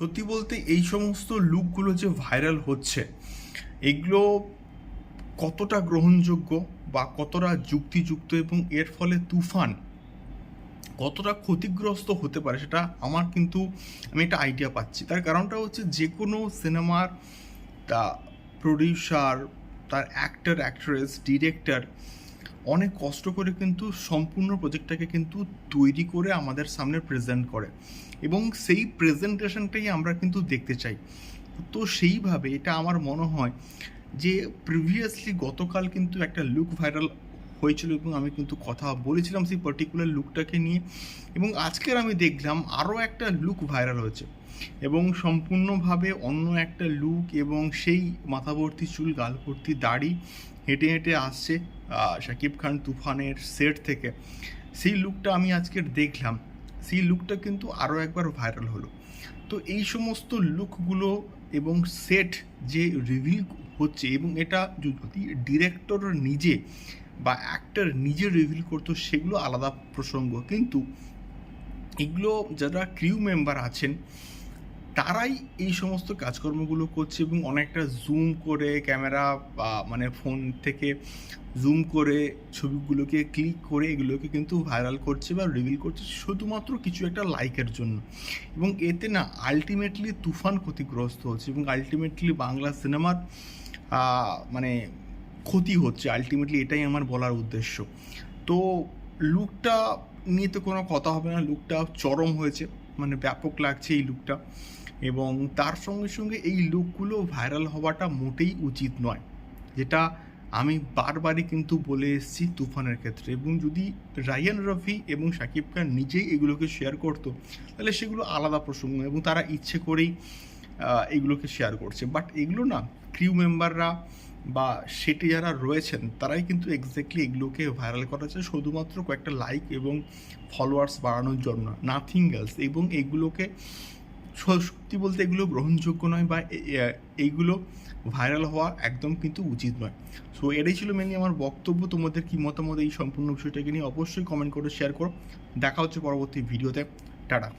সত্যি বলতে এই সমস্ত লুকগুলো যে ভাইরাল হচ্ছে, এগুলো কতটা গ্রহণযোগ্য বা কতটা যুক্তিযুক্ত এবং এর ফলে তুফান কতটা ক্ষতিগ্রস্ত হতে পারে সেটা আমার কিন্তু, আমি একটা আইডিয়া পাচ্ছি। তার কারণটা হচ্ছে যে কোনো সিনেমার তা প্রডিউসার তার অ্যাক্টর অ্যাক্ট্রেস ডিরেক্টর অনেক কষ্ট করে কিন্তু সম্পূর্ণ প্রজেক্টটাকে কিন্তু তৈরি করে আমাদের সামনে প্রেজেন্ট করে। এবং সেই প্রেজেন্টেশনটাই আমরা কিন্তু দেখতে চাই। তো সেইভাবে এটা আমার মনে হয় যে প্রিভিয়াসলি গতকাল কিন্তু একটা লুক ভাইরাল হয়েছিল এবং আমি কিন্তু কথা বলেছিলাম সেই পার্টিকুলার লুকটাকে নিয়ে এবং আজকের আমি দেখলাম আরও একটা লুক ভাইরাল হয়েছে এবং সম্পূর্ণভাবে অন্য একটা লুক এবং সেই মাথাভর্তি চুল গাল ভর্তি দাড়ি হেঁটে হেঁটে আসছে শাকিব খান তুফানের সেট থেকে। সেই লুকটা আমি আজকের দেখলাম। সেই লুকটা কিন্তু আরও একবার ভাইরাল হলো। তো এই সমস্ত লুকগুলো এবং সেট যে রিভিল হচ্ছে এবং এটা যদি ডিরেক্টর নিজে বা অ্যাক্টর নিজে রিভিল করতো সেগুলো আলাদা প্রসঙ্গ। কিন্তু এগুলো যারা ক্রিউ মেম্বার আছেন, তারাই এই সমস্ত কাজকর্মগুলো করছে এবং অনেকটা জুম করে ক্যামেরা বা মানে ফোন থেকে জুম করে ছবিগুলোকে ক্লিক করে এগুলোকে কিন্তু ভাইরাল করছে বা রিভিল করছে শুধুমাত্র কিছু একটা লাইকের জন্য। এবং এতে না আলটিমেটলি তুফান ক্ষতিগ্রস্ত হচ্ছে এবং আলটিমেটলি বাংলা সিনেমার মানে ক্ষতি হচ্ছে আলটিমেটলি এটাই আমার বলার উদ্দেশ্য। তো লুকটা নিয়ে তো কোনো কথা হবে না লুকটা চরম হয়েছে মানে ব্যাপক লাগছে এই লুকটা এবং তার সঙ্গে সঙ্গে এই লুকগুলো ভাইরাল হওয়াটা মোটেই উচিত নয়, যেটা আমি বারবারই কিন্তু বলে এসেছি তুফানের ক্ষেত্রে। এবং যদি রায়ান রফি এবং শাকিব খান নিজেই এগুলোকে শেয়ার করতো, তাহলে সেগুলো আলাদা প্রসঙ্গ এবং তারা ইচ্ছে করেই এগুলোকে শেয়ার করছে। বাট এগুলো না ক্রিউ মেম্বাররা বা সেটি যারা রয়েছেন, তারাই কিন্তু এক্স্যাক্টলি এগুলোকে ভাইরাল করেছে। শুধুমাত্র কয়েকটা লাইক এবং ফলোয়ার্স বাড়ানোর জন্য নাথিং এলস এবং এগুলোকে সত্যি বলতে এগুলো গ্রহণযোগ্য নয় বা এইগুলো ভাইরাল হওয়া একদম কিন্তু উচিত নয়। সো এটাই ছিল মেনলি আমার বক্তব্য। তোমাদের কি মতামত এই সম্পূর্ণ বিষয়টাকে নিয়ে অবশ্যই কমেন্ট করে শেয়ার করো। দেখা হচ্ছে পরবর্তী ভিডিওতে টাটা।